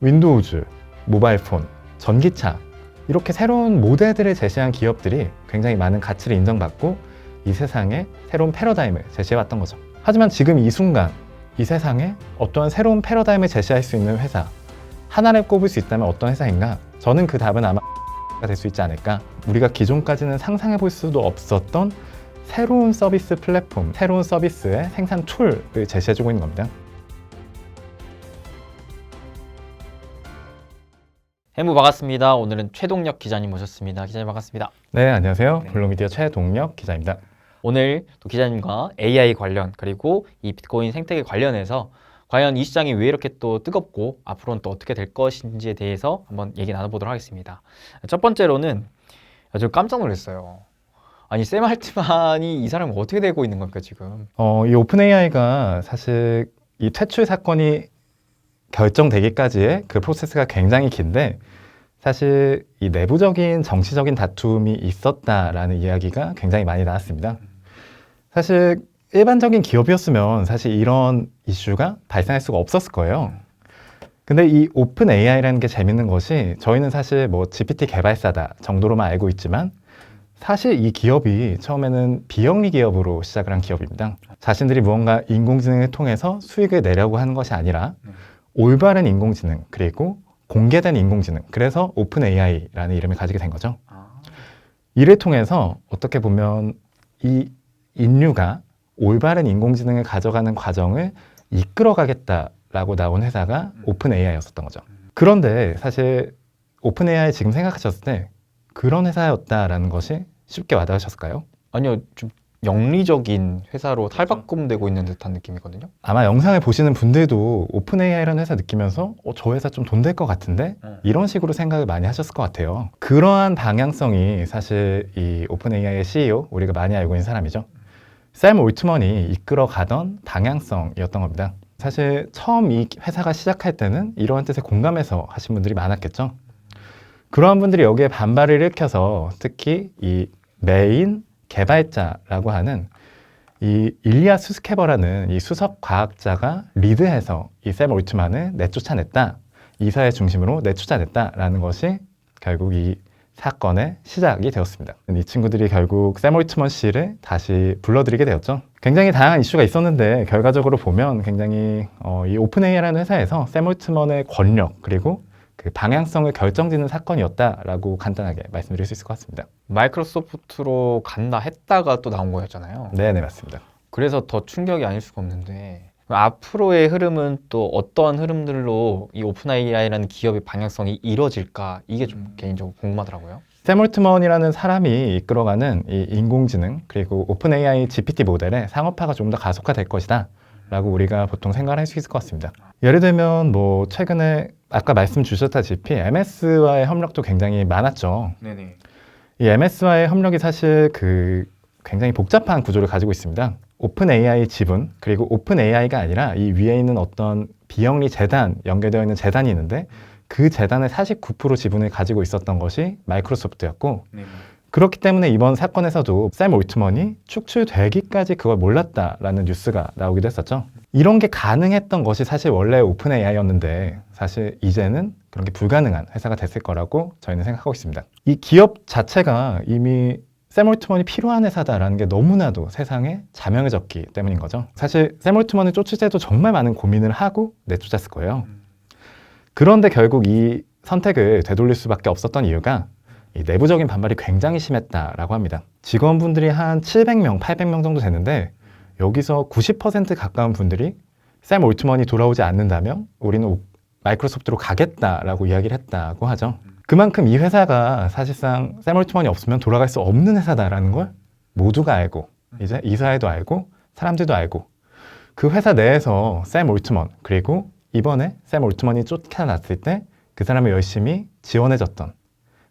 윈도우즈, 모바일폰, 전기차 이렇게 새로운 모델들을 제시한 기업들이 굉장히 많은 가치를 인정받고 이 세상에 새로운 패러다임을 제시해왔던 거죠. 하지만 지금 이 순간 이 세상에 어떠한 새로운 패러다임을 제시할 수 있는 회사 하나를 꼽을 수 있다면 어떤 회사인가? 저는 그 답은 아마 가 될 수 있지 않을까? 우리가 기존까지는 상상해 볼 수도 없었던 새로운 서비스 플랫폼, 새로운 서비스의 생산 툴을 제시해주고 있는 겁니다. 해무 반갑습니다. 오늘은 최동력 기자님 모셨습니다. 기자님 반갑습니다. 네, 안녕하세요. 네. 블루미디어 최동력 기자입니다. 오늘 또 기자님과 AI 관련 그리고 이 비트코인 생태계 관련해서 과연 이 시장이 왜 이렇게 또 뜨겁고 앞으로는 또 어떻게 될 것인지에 대해서 한번 얘기 나눠보도록 하겠습니다. 첫 번째로는 좀 깜짝 놀랐어요. 아니 샘 할트만이 이 사람이 어떻게 되고 있는 겁니까 지금? 어, 이 오픈 AI가 사실 이 퇴출 사건이 결정되기까지의 그 프로세스가 굉장히 긴데 사실 이 내부적인 정치적인 다툼이 있었다라는 이야기가 굉장히 많이 나왔습니다. 사실 일반적인 기업이었으면 사실 이런 이슈가 발생할 수가 없었을 거예요. 근데 이 오픈 AI라는 게 재밌는 것이 저희는 사실 뭐 GPT 개발사다 정도로만 알고 있지만 사실 이 기업이 처음에는 비영리 기업으로 시작을 한 기업입니다. 자신들이 무언가 인공지능을 통해서 수익을 내려고 하는 것이 아니라 올바른 인공지능 그리고 공개된 인공지능 그래서 오픈 AI라는 이름을 가지게 된 거죠. 이를 통해서 어떻게 보면 이 인류가 올바른 인공지능을 가져가는 과정을 이끌어가겠다라고 나온 회사가 오픈 AI였었던 거죠. 그런데 사실 오픈 AI 지금 생각하셨을 때 그런 회사였다라는 것이 쉽게 와닿으셨을까요? 아니요 좀 영리적인 회사로 탈바꿈되고 있는 듯한 느낌이거든요. 아마 영상을 보시는 분들도 오픈 AI라는 회사 느끼면서 어, 저 회사 좀 돈 될 것 같은데 음. 이런 식으로 생각을 많이 하셨을 것 같아요. 그러한 방향성이 사실 이 오픈 AI의 CEO 우리가 많이 알고 있는 사람이죠. 샘 올트먼이 이끌어 가던 방향성이었던 겁니다. 사실 처음 이 회사가 시작할 때는 이러한 뜻에 공감해서 하신 분들이 많았겠죠. 그러한 분들이 여기에 반발을 일으켜서 특히 이 메인 개발자라고 하는 이 일리아 수스케버라는 이 수석 과학자가 리드해서 이 샘 올트만을 내쫓아냈다. 이사의 중심으로 내쫓아냈다라는 것이 결국 이 사건의 시작이 되었습니다. 이 친구들이 결국 샘 올트먼 씨를 다시 불러들이게 되었죠. 굉장히 다양한 이슈가 있었는데 결과적으로 보면 굉장히 어, 이 오픈 AI라는 회사에서 샘 올트먼의 권력 그리고 그 방향성을 결정짓는 사건이었다라고 간단하게 말씀드릴 수 있을 것 같습니다. 마이크로소프트로 간다 했다가 또 나온 거였잖아요. 네, 네 맞습니다. 그래서 더 충격이 아닐 수가 없는데 앞으로의 흐름은 또 어떠한 흐름들로 이 오픈 AI라는 기업의 방향성이 이뤄질까 이게 좀 개인적으로 궁금하더라고요. 샘 올트먼이라는 사람이 이끌어가는 이 인공지능 그리고 오픈 AI GPT 모델의 상업화가 좀 더 가속화될 것이다. 라고 우리가 보통 생각을 할수 있을 것 같습니다. 예를 들면 뭐 최근에 아까 말씀 주셨다시피 MS와의 협력도 굉장히 많았죠. 네네. 이 MS와의 협력이 사실 그 굉장히 복잡한 구조를 가지고 있습니다. 오픈 AI 지분 그리고 오픈 AI가 아니라 이 위에 있는 어떤 비영리 재단 연결되어 있는 재단이 있는데 그 재단의 49% 지분을 가지고 있었던 것이 마이크로소프트였고 네. 그렇기 때문에 이번 사건에서도 샘 올트먼이 축출되기까지 그걸 몰랐다라는 뉴스가 나오기도 했었죠. 이런 게 가능했던 것이 사실 원래 오픈 AI였는데 사실 이제는 그런 게 불가능한 회사가 됐을 거라고 저희는 생각하고 있습니다. 이 기업 자체가 이미 샘 올트먼이 필요한 회사다라는 게 너무나도 세상에 자명해졌기 때문인 거죠. 사실 샘 올트먼을 쫓을 때도 정말 많은 고민을 하고 내쫓았을 거예요. 그런데 결국 이 선택을 되돌릴 수밖에 없었던 이유가 이 내부적인 반발이 굉장히 심했다라고 합니다. 직원분들이 한 700명, 800명 정도 되는데 여기서 90% 가까운 분들이 샘 올트먼이 돌아오지 않는다면 우리는 오- 마이크로소프트로 가겠다라고 이야기를 했다고 하죠. 그만큼 이 회사가 사실상 샘 올트먼이 없으면 돌아갈 수 없는 회사다라는 걸 모두가 알고 이제 이사회도 알고 사람들도 알고 그 회사 내에서 샘 올트먼 그리고 이번에 샘 올트먼이 쫓겨났을 때 그 사람을 열심히 지원해줬던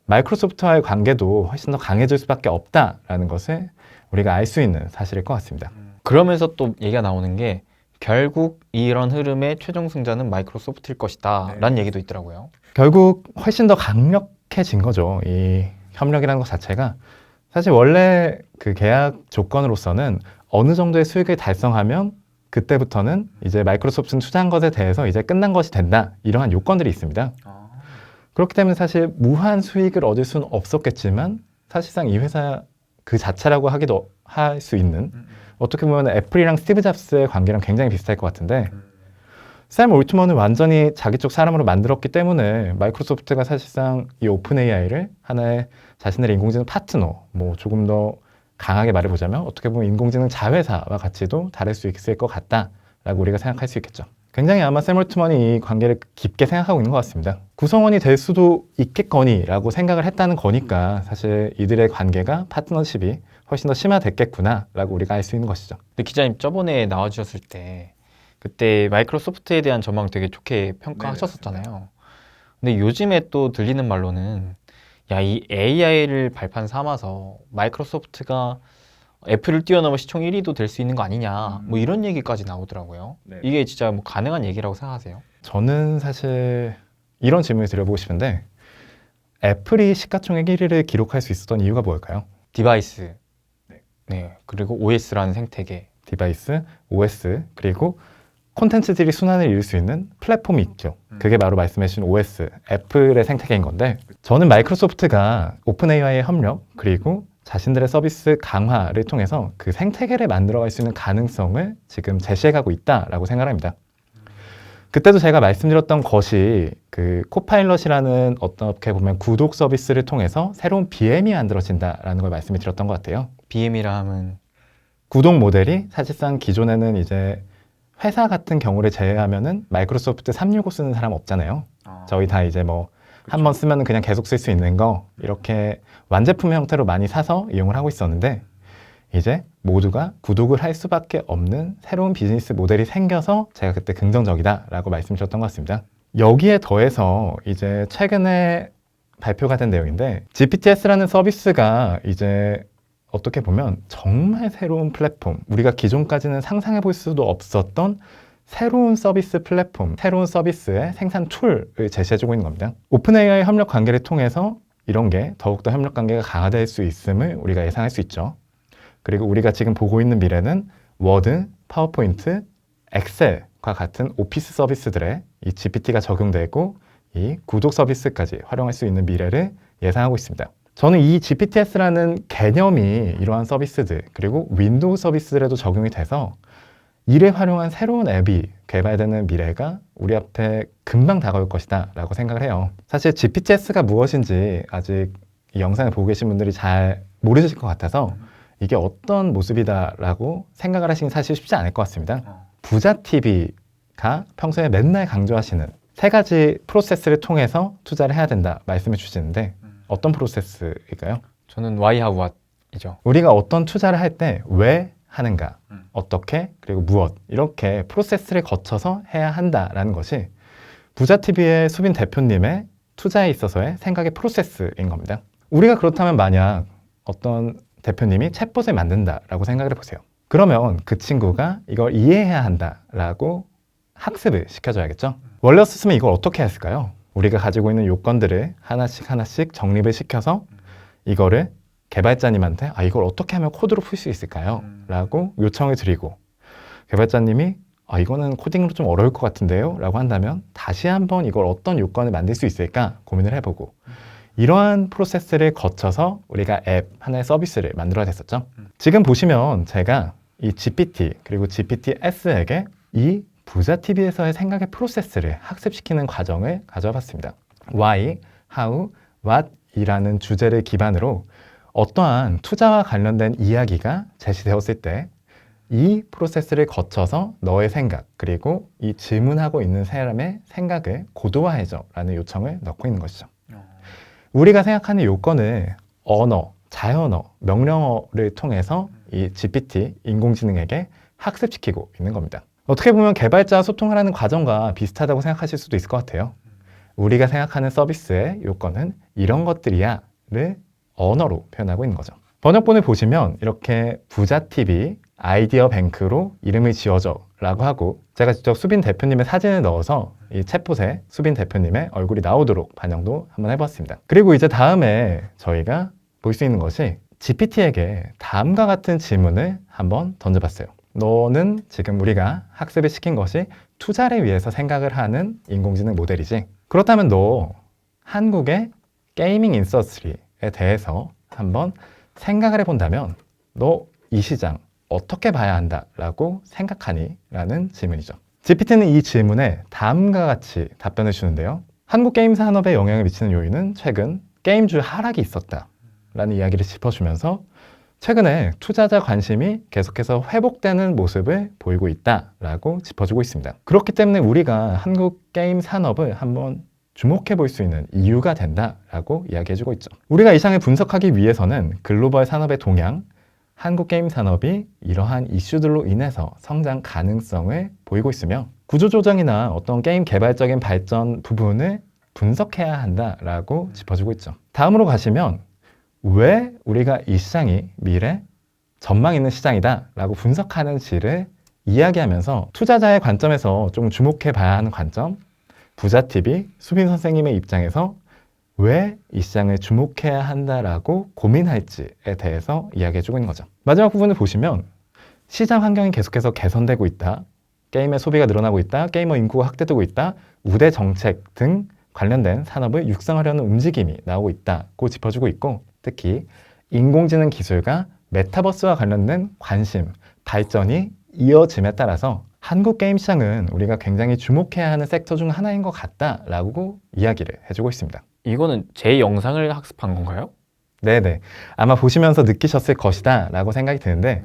마이크로소프트와의 관계도 훨씬 더 강해질 수밖에 없다라는 것을 우리가 알 수 있는 사실일 것 같습니다. 그러면서 또 얘기가 나오는 게 결국 이런 흐름의 최종 승자는 마이크로소프트일 것이다 라는 얘기도 있더라고요. 결국 훨씬 더 강력해진 거죠. 이 협력이라는 것 자체가 사실 원래 그 계약 조건으로서는 어느 정도의 수익을 달성하면 그때부터는 이제 마이크로소프트는 투자한 것에 대해서 이제 끝난 것이 된다. 이러한 요건들이 있습니다. 그렇기 때문에 사실 무한 수익을 얻을 수는 없었겠지만 사실상 이 회사 그 자체라고 하기도 할 수 있는 어떻게 보면 애플이랑 스티브 잡스의 관계랑 굉장히 비슷할 것 같은데 샘 올트먼은 완전히 자기 쪽 사람으로 만들었기 때문에 마이크로소프트가 사실상 이 오픈 AI를 하나의 자신들의 인공지능 파트너, 뭐 조금 더 강하게 말해보자면 어떻게 보면 인공지능 자회사와 같이도 다를 수 있을 것 같다라고 우리가 생각할 수 있겠죠. 굉장히 아마 샘 올트먼이 이 관계를 깊게 생각하고 있는 것 같습니다. 구성원이 될 수도 있겠거니라고 생각을 했다는 거니까 사실 이들의 관계가 파트너십이 훨씬 더 심화됐겠구나라고 우리가 알 수 있는 것이죠. 근데 기자님 저번에 나와주셨을 때 그때 마이크로소프트에 대한 전망 되게 좋게 평가하셨었잖아요. 근데 요즘에 또 들리는 말로는 야 이 AI를 발판 삼아서 마이크로소프트가 애플을 뛰어넘어 시총 1위도 될 수 있는 거 아니냐 뭐 이런 얘기까지 나오더라고요. 네. 이게 진짜 뭐 가능한 얘기라고 생각하세요? 저는 사실 이런 질문을 드려보고 싶은데 애플이 시가총액 1위를 기록할 수 있었던 이유가 뭘까요? 디바이스, 네. 네 그리고 OS라는 생태계, 디바이스, OS 그리고 콘텐츠들이 순환을 이룰 수 있는 플랫폼이 있죠. 그게 바로 말씀해주신 OS, 애플의 생태계인 건데 저는 마이크로소프트가 오픈 AI의 협력 그리고 자신들의 서비스 강화를 통해서 그 생태계를 만들어갈 수 있는 가능성을 지금 제시해가고 있다라고 생각합니다. 그때도 제가 말씀드렸던 것이 그 코파일럿이라는 어떻게 보면 구독 서비스를 통해서 새로운 BM이 만들어진다라는 걸 말씀을 드렸던 것 같아요. BM이라 하면 구독 모델이 사실상 기존에는 이제 회사 같은 경우를 제외하면은 마이크로소프트 365 쓰는 사람 없잖아요. 저희 다 이제 뭐 한 번 쓰면 그냥 계속 쓸 수 있는 거 이렇게 완제품 형태로 많이 사서 이용을 하고 있었는데 이제 모두가 구독을 할 수밖에 없는 새로운 비즈니스 모델이 생겨서 제가 그때 긍정적이다라고 말씀드렸던 것 같습니다. 여기에 더해서 이제 최근에 발표가 된 내용인데 GPTS라는 서비스가 이제 어떻게 보면 정말 새로운 플랫폼, 우리가 기존까지는 상상해 볼 수도 없었던 새로운 서비스 플랫폼, 새로운 서비스의 생산 툴을 제시해주고 있는 겁니다. 오픈 AI 협력 관계를 통해서 이런 게 더욱더 협력 관계가 강화될 수 있음을 우리가 예상할 수 있죠. 그리고 우리가 지금 보고 있는 미래는 워드, 파워포인트, 엑셀과 같은 오피스 서비스들에 이 GPT가 적용되고 이 구독 서비스까지 활용할 수 있는 미래를 예상하고 있습니다. 저는 이 GPTS라는 개념이 이러한 서비스들 그리고 윈도우 서비스들에도 적용이 돼서 이를 활용한 새로운 앱이 개발되는 미래가 우리 앞에 금방 다가올 것이다 라고 생각을 해요. 사실 GPTS가 무엇인지 아직 이 영상을 보고 계신 분들이 잘 모르실 것 같아서 이게 어떤 모습이다라고 생각을 하시긴 사실 쉽지 않을 것 같습니다. 부자 TV가 평소에 맨날 강조하시는 세 가지 프로세스를 통해서 투자를 해야 된다 말씀해 주시는데 어떤 프로세스일까요? 저는 Why, How, What이죠. 우리가 어떤 투자를 할 때 왜 하는가, 음. 어떻게, 그리고 무엇 이렇게 프로세스를 거쳐서 해야 한다라는 것이 부자 TV의 수빈 대표님의 투자에 있어서의 생각의 프로세스인 겁니다. 우리가 그렇다면 만약 어떤 대표님이 챗봇을 만든다라고 생각을 해보세요. 그러면 그 친구가 이걸 이해해야 한다라고 학습을 시켜줘야겠죠. 원래였으면 이걸 어떻게 했을까요? 우리가 가지고 있는 요건들을 하나씩 하나씩 정립을 시켜서 이거를 개발자님한테 아 이걸 어떻게 하면 코드로 풀 수 있을까요? 라고 요청을 드리고 개발자님이 아 이거는 코딩으로 좀 어려울 것 같은데요? 라고 한다면 다시 한번 이걸 어떤 요건을 만들 수 있을까 고민을 해보고 이러한 프로세스를 거쳐서 우리가 앱 하나의 서비스를 만들어야 됐었죠. 지금 보시면 제가 이 GPT 그리고 GPT-S에게 이 부자 TV에서의 생각의 프로세스를 학습시키는 과정을 가져와 봤습니다. Why, How, What 이라는 주제를 기반으로 어떠한 투자와 관련된 이야기가 제시되었을 때 이 프로세스를 거쳐서 너의 생각 그리고 이 질문하고 있는 사람의 생각을 고도화해줘 라는 요청을 넣고 있는 것이죠. 우리가 생각하는 요건을 언어, 자연어, 명령어를 통해서 이 GPT, 인공지능에게 학습시키고 있는 겁니다. 어떻게 보면 개발자와 소통하는 과정과 비슷하다고 생각하실 수도 있을 것 같아요. 우리가 생각하는 서비스의 요건은 이런 것들이야를 언어로 표현하고 있는 거죠. 번역본을 보시면 이렇게 부자TV 아이디어 뱅크로 이름을 지어줘 라고 하고 제가 직접 수빈 대표님의 사진을 넣어서 이 챗봇에 수빈 대표님의 얼굴이 나오도록 반영도 한번 해봤습니다. 그리고 이제 다음에 저희가 볼 수 있는 것이 GPT에게 다음과 같은 질문을 한번 던져봤어요. 너는 지금 우리가 학습을 시킨 것이 투자를 위해서 생각을 하는 인공지능 모델이지. 그렇다면 너 한국의 게이밍 인서스리에 대해서 한번 생각을 해본다면 너 이 시장 어떻게 봐야 한다라고 생각하니? 라는 질문이죠. GPT는 이 질문에 다음과 같이 답변을 주는데요. 한국 게임 산업에 영향을 미치는 요인은 최근 게임주 하락이 있었다 라는 이야기를 짚어주면서 최근에 투자자 관심이 계속해서 회복되는 모습을 보이고 있다라고 짚어주고 있습니다. 그렇기 때문에 우리가 한국 게임 산업을 한번 주목해 볼 수 있는 이유가 된다라고 이야기해 주고 있죠. 우리가 이 시장을 분석하기 위해서는 글로벌 산업의 동향, 한국 게임 산업이 이러한 이슈들로 인해서 성장 가능성을 보이고 있으며 구조조정이나 어떤 게임 개발적인 발전 부분을 분석해야 한다라고 짚어주고 있죠. 다음으로 가시면 왜 우리가 이 시장이 미래 전망 있는 시장이다라고 분석하는지를 이야기하면서 투자자의 관점에서 좀 주목해 봐야 하는 관점, 부자 TV 수빈 선생님의 입장에서 왜 이 시장을 주목해야 한다라고 고민할지에 대해서 이야기해 주고 있는 거죠. 마지막 부분을 보시면 시장 환경이 계속해서 개선되고 있다. 게임의 소비가 늘어나고 있다. 게이머 인구가 확대되고 있다. 우대 정책 등 관련된 산업을 육성하려는 움직임이 나오고 있다고 짚어주고 있고 특히 인공지능 기술과 메타버스와 관련된 관심, 발전이 이어짐에 따라서 한국 게임 시장은 우리가 굉장히 주목해야 하는 섹터 중 하나인 것 같다라고 이야기를 해주고 있습니다. 이거는 제 영상을 학습한 건가요? 네네. 아마 보시면서 느끼셨을 것이다 라고 생각이 드는데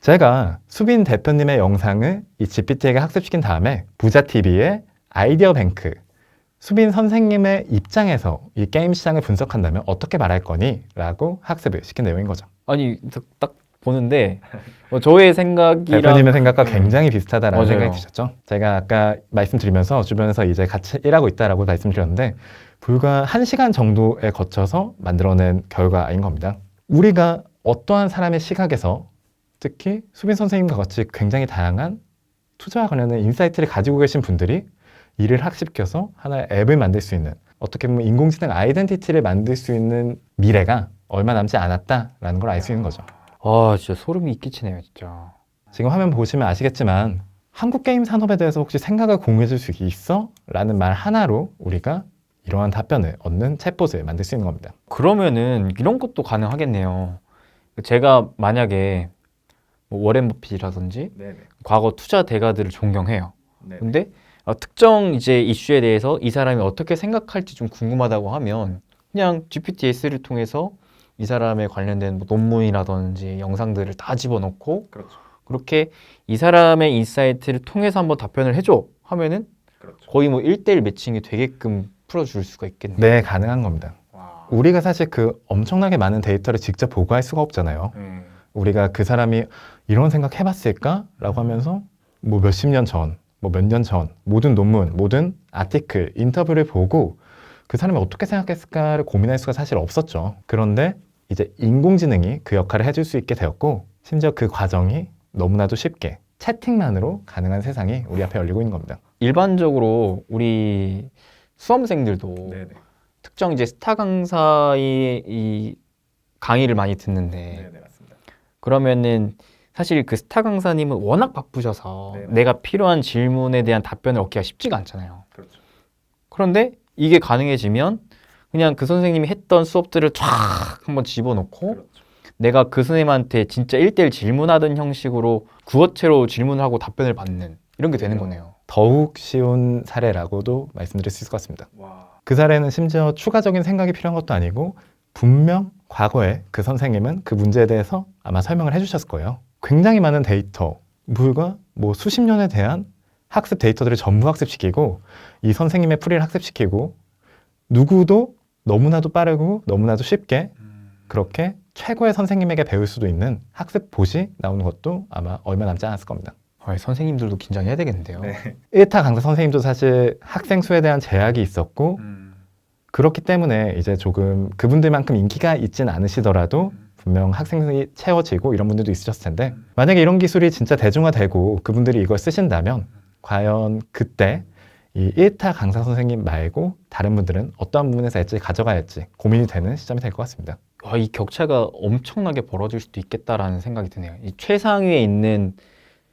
제가 수빈 대표님의 영상을 이 GPT에게 학습시킨 다음에 부자TV의 아이디어 뱅크 수빈 선생님의 입장에서 이 게임 시장을 분석한다면 어떻게 말할 거니? 라고 학습을 시킨 내용인 거죠. 아니 딱- 딱 보는데 어, 저의 생각이랑 대표님의 생각과 굉장히 비슷하다라는 맞아요. 생각이 드셨죠? 제가 아까 말씀드리면서 주변에서 이제 같이 일하고 있다라고 말씀드렸는데 불과 한시간 정도에 거쳐서 만들어낸 결과인 겁니다. 우리가 어떠한 사람의 시각에서 특히 수빈 선생님과 같이 굉장히 다양한 투자와 관련된 인사이트를 가지고 계신 분들이 이를 학습시켜서 하나의 앱을 만들 수 있는 어떻게 보면 인공지능 아이덴티티를 만들 수 있는 미래가 얼마 남지 않았다라는 걸 알 수 있는 거죠. 아 진짜 소름이 끼치네요 진짜. 지금 화면 보시면 아시겠지만 한국 게임 산업에 대해서 혹시 생각을 공유해 줄 수 있어? 라는 말 하나로 우리가 이러한 답변을 얻는 챗봇을 만들 수 있는 겁니다. 그러면은 이런 것도 가능하겠네요. 제가 만약에 뭐 워렌 버핏이라든지 과거 투자 대가들을 존경해요. 근데 어, 특정 이제 이슈에 대해서 이 사람이 어떻게 생각할지 좀 궁금하다고 하면 그냥 GPT-S를 통해서 이 사람에 관련된 뭐 논문이라든지 영상들을 다 집어넣고 그렇죠. 그렇게 이 사람의 인사이트를 통해서 한번 답변을 해줘 하면은 그렇죠. 거의 뭐 1대1 매칭이 되게끔 풀어줄 수가 있겠네요. 네, 가능한 겁니다. 와. 우리가 사실 그 엄청나게 많은 데이터를 직접 보고할 수가 없잖아요. 우리가 그 사람이 이런 생각 해봤을까? 라고 하면서 뭐 몇십 년 전, 뭐 몇 년 전, 모든 논문, 모든 아티클, 인터뷰를 보고 그 사람이 어떻게 생각했을까를 고민할 수가 사실 없었죠. 그런데 이제 인공지능이 그 역할을 해줄 수 있게 되었고, 심지어 그 과정이 너무나도 쉽게 채팅만으로 가능한 세상이 우리 앞에 열리고 있는 겁니다. 일반적으로 우리 수험생들도 특정 이제 스타 강사의 이 강의를 많이 듣는데 맞습니다. 그러면은 사실 그 스타 강사님은 워낙 바쁘셔서 네, 맞아요. 내가 필요한 질문에 대한 답변을 얻기가 쉽지가 않잖아요. 그렇죠. 그런데 이게 가능해지면 그냥 그 선생님이 했던 수업들을 쫙 한번 집어넣고 그렇죠. 내가 그 선생님한테 진짜 1대1 질문하던 형식으로 구어체로 질문을 하고 답변을 받는 이런 게 되는 거네요. 더욱 쉬운 사례라고도 말씀드릴 수 있을 것 같습니다. 그 사례는 심지어 추가적인 생각이 필요한 것도 아니고 분명 과거에 그 선생님은 그 문제에 대해서 아마 설명을 해주셨을 거예요. 굉장히 많은 데이터, 불과 뭐 수십 년에 대한 학습 데이터들을 전부 학습시키고 이 선생님의 풀이를 학습시키고 누구도 너무나도 빠르고 너무나도 쉽게 그렇게 최고의 선생님에게 배울 수도 있는 학습 봇이 나오는 것도 아마 얼마 남지 않았을 겁니다. 아, 선생님들도 긴장해야 되겠는데요. 1타 강사 선생님도 사실 학생 수에 대한 제약이 있었고 그렇기 때문에 이제 조금 그분들만큼 인기가 있진 않으시더라도 분명 학생이 채워지고 이런 분들도 있으셨을 텐데 만약에 이런 기술이 진짜 대중화되고 그분들이 이걸 쓰신다면 과연 그때 이 1타 강사 선생님 말고 다른 분들은 어떠한 부분에서 엣지를 가져가야 할지 고민이 되는 시점이 될 것 같습니다. 아, 이 격차가 엄청나게 벌어질 수도 있겠다라는 생각이 드네요. 이 최상위에 있는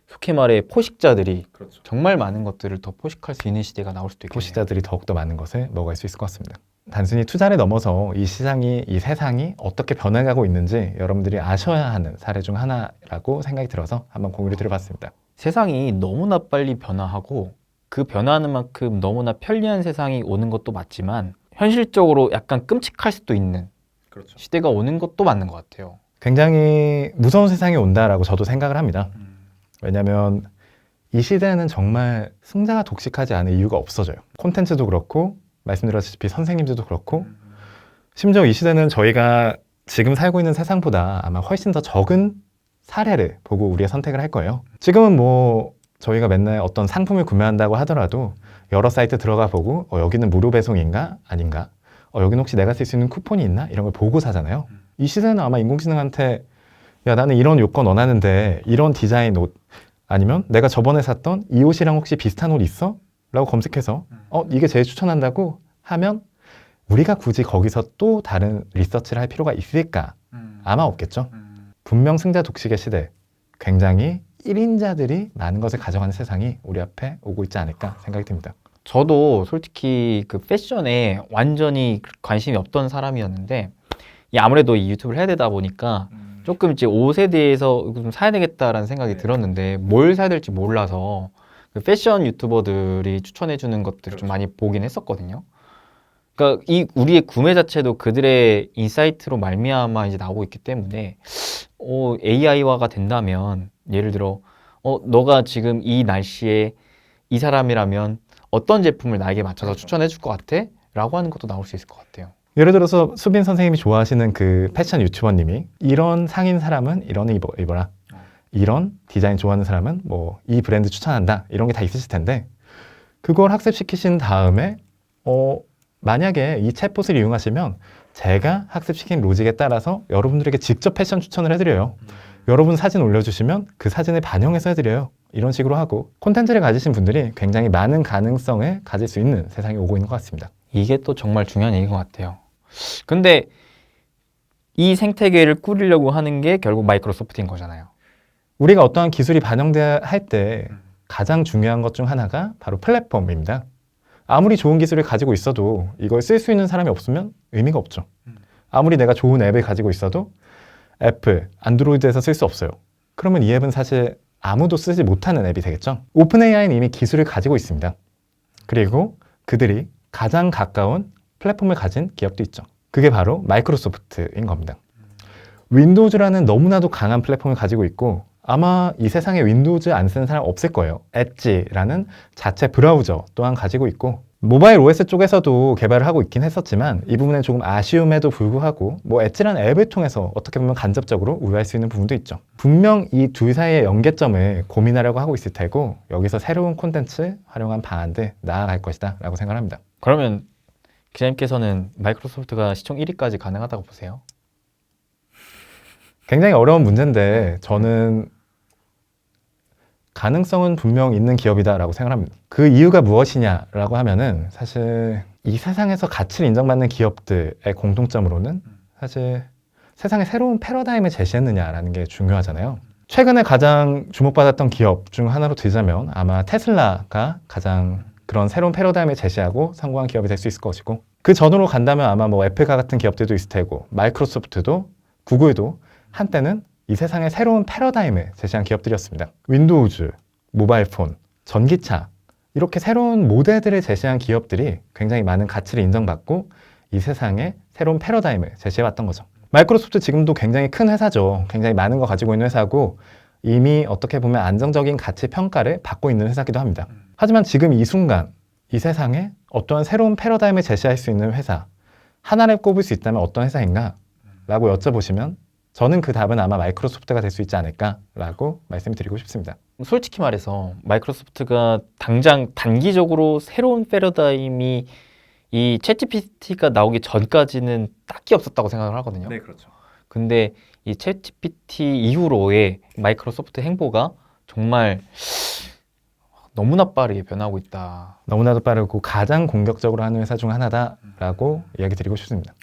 속히 말해 포식자들이 그렇죠. 정말 많은 것들을 더 포식할 수 있는 시대가 나올 수도 있겠네요. 포시자들이 더욱더 많은 것을 먹을 수 있을 것 같습니다. 단순히 투자를 넘어서 이 시장이 이 세상이 어떻게 변해가고 있는지 여러분들이 아셔야 하는 사례 중 하나라고 생각이 들어서 한번 공유를 드려봤습니다. 세상이 너무나 빨리 변화하고 그 변화하는 만큼 너무나 편리한 세상이 오는 것도 맞지만 현실적으로 약간 끔찍할 수도 있는 그렇죠. 시대가 오는 것도 맞는 것 같아요. 굉장히 무서운 세상이 온다라고 저도 생각을 합니다. 왜냐하면 이 시대는 정말 승자가 독식하지 않을 이유가 없어져요. 콘텐츠도 그렇고 말씀드렸다시피 선생님들도 그렇고 심지어 이 시대는 저희가 지금 살고 있는 세상보다 아마 훨씬 더 적은 사례를 보고 우리가 선택을 할 거예요. 지금은 뭐 저희가 맨날 어떤 상품을 구매한다고 하더라도 여러 사이트 들어가 보고 어, 여기는 무료 배송인가 아닌가 어, 여기는 혹시 내가 쓸 수 있는 쿠폰이 있나 이런 걸 보고 사잖아요. 이 시대는 아마 인공지능한테 야 나는 이런 요건 원하는데 이런 디자인 옷 아니면 내가 저번에 샀던 이 옷이랑 혹시 비슷한 옷 있어? 라고 검색해서 어 이게 제일 추천한다고 하면 우리가 굳이 거기서 또 다른 리서치를 할 필요가 있을까? 아마 없겠죠. 분명 승자 독식의 시대 굉장히 1인자들이 많은 것을 가져가는 세상이 우리 앞에 오고 있지 않을까 생각이 듭니다. 저도 솔직히 그 패션에 완전히 관심이 없던 사람이었는데 이 아무래도 이 유튜브를 해야 되다 보니까 조금 이제 옷에 대해서 좀 사야 되겠다라는 생각이 네. 들었는데 뭘 사야 될지 몰라서 그 패션 유튜버들이 추천해 주는 것들을 좀 그렇죠. 많이 보긴 했었거든요. 그러니까 이 우리의 구매 자체도 그들의 인사이트로 말미암아 이제 나오고 있기 때문에 어, AI화가 된다면 예를 들어 어 너가 지금 이 날씨에 이 사람이라면 어떤 제품을 나에게 맞춰서 그렇죠. 추천해 줄 것 같아? 라고 하는 것도 나올 수 있을 것 같아요. 예를 들어서 수빈 선생님이 좋아하시는 그 패션 유튜버님이 이런 상인 사람은 이런 입어, 입어라. 이런 디자인 좋아하는 사람은 뭐 이 브랜드 추천한다. 이런 게 다 있으실 텐데 그걸 학습시키신 다음에 어 만약에 이 챗봇을 이용하시면 제가 학습시킨 로직에 따라서 여러분들에게 직접 패션 추천을 해드려요. 여러분 사진 올려주시면 그 사진을 반영해서 해드려요. 이런 식으로 하고 콘텐츠를 가지신 분들이 굉장히 많은 가능성을 가질 수 있는 세상이 오고 있는 것 같습니다. 이게 또 정말 중요한 얘기인 것 같아요. 근데 이 생태계를 꾸리려고 하는 게 결국 마이크로소프트인 거잖아요. 우리가 어떠한 기술이 반영돼야 할때 가장 중요한 것 중 하나가 바로 플랫폼입니다. 아무리 좋은 기술을 가지고 있어도 이걸 쓸 수 있는 사람이 없으면 의미가 없죠. 아무리 내가 좋은 앱을 가지고 있어도 애플, 안드로이드에서 쓸 수 없어요. 그러면 이 앱은 사실 아무도 쓰지 못하는 앱이 되겠죠. 오픈 AI는 이미 기술을 가지고 있습니다. 그리고 그들이 가장 가까운 플랫폼을 가진 기업도 있죠. 그게 바로 마이크로소프트인 겁니다. 윈도우즈라는 너무나도 강한 플랫폼을 가지고 있고 아마 이 세상에 윈도우즈 안 쓰는 사람 없을 거예요. 엣지라는 자체 브라우저 또한 가지고 있고 모바일 OS 쪽에서도 개발을 하고 있긴 했었지만 이 부분에 조금 아쉬움에도 불구하고 뭐 엣지라는 앱을 통해서 어떻게 보면 간접적으로 우회할 수 있는 부분도 있죠. 분명 이 둘 사이의 연계점을 고민하려고 하고 있을 테고 여기서 새로운 콘텐츠 활용한 방안들 나아갈 것이다 라고 생각합니다. 그러면 기자님께서는 마이크로소프트가 시총 1위까지 가능하다고 보세요? 굉장히 어려운 문제인데 저는 가능성은 분명 있는 기업이다라고 생각합니다. 그 이유가 무엇이냐라고 하면은 사실 이 세상에서 가치를 인정받는 기업들의 공통점으로는 사실 세상에 새로운 패러다임을 제시했느냐라는 게 중요하잖아요. 최근에 가장 주목받았던 기업 중 하나로 들자면 아마 테슬라가 가장 그런 새로운 패러다임을 제시하고 성공한 기업이 될 수 있을 것이고 그 전으로 간다면 아마 뭐 애플과 같은 기업들도 있을 테고 마이크로소프트도 구글도 한때는 이 세상의 새로운 패러다임을 제시한 기업들이었습니다. 윈도우즈, 모바일 폰, 전기차 이렇게 새로운 모델들을 제시한 기업들이 굉장히 많은 가치를 인정받고 이 세상의 새로운 패러다임을 제시해왔던 거죠. 마이크로소프트 지금도 굉장히 큰 회사죠. 굉장히 많은 거 가지고 있는 회사고 이미 어떻게 보면 안정적인 가치 평가를 받고 있는 회사기도 합니다. 하지만 지금 이 순간 이 세상에 어떠한 새로운 패러다임을 제시할 수 있는 회사 하나를 꼽을 수 있다면 어떤 회사인가? 라고 여쭤보시면 저는 그 답은 아마 마이크로소프트가 될 수 있지 않을까라고 말씀드리고 싶습니다. 솔직히 말해서 마이크로소프트가 당장 단기적으로 새로운 패러다임이 이 챗GPT가 나오기 전까지는 딱히 없었다고 생각을 하거든요. 그렇죠. 근데 이 챗GPT 이후로의 마이크로소프트 행보가 정말 너무나 빠르게 변하고 있다. 너무나도 빠르고 가장 공격적으로 하는 회사 중 하나다라고 이야기 드리고 싶습니다.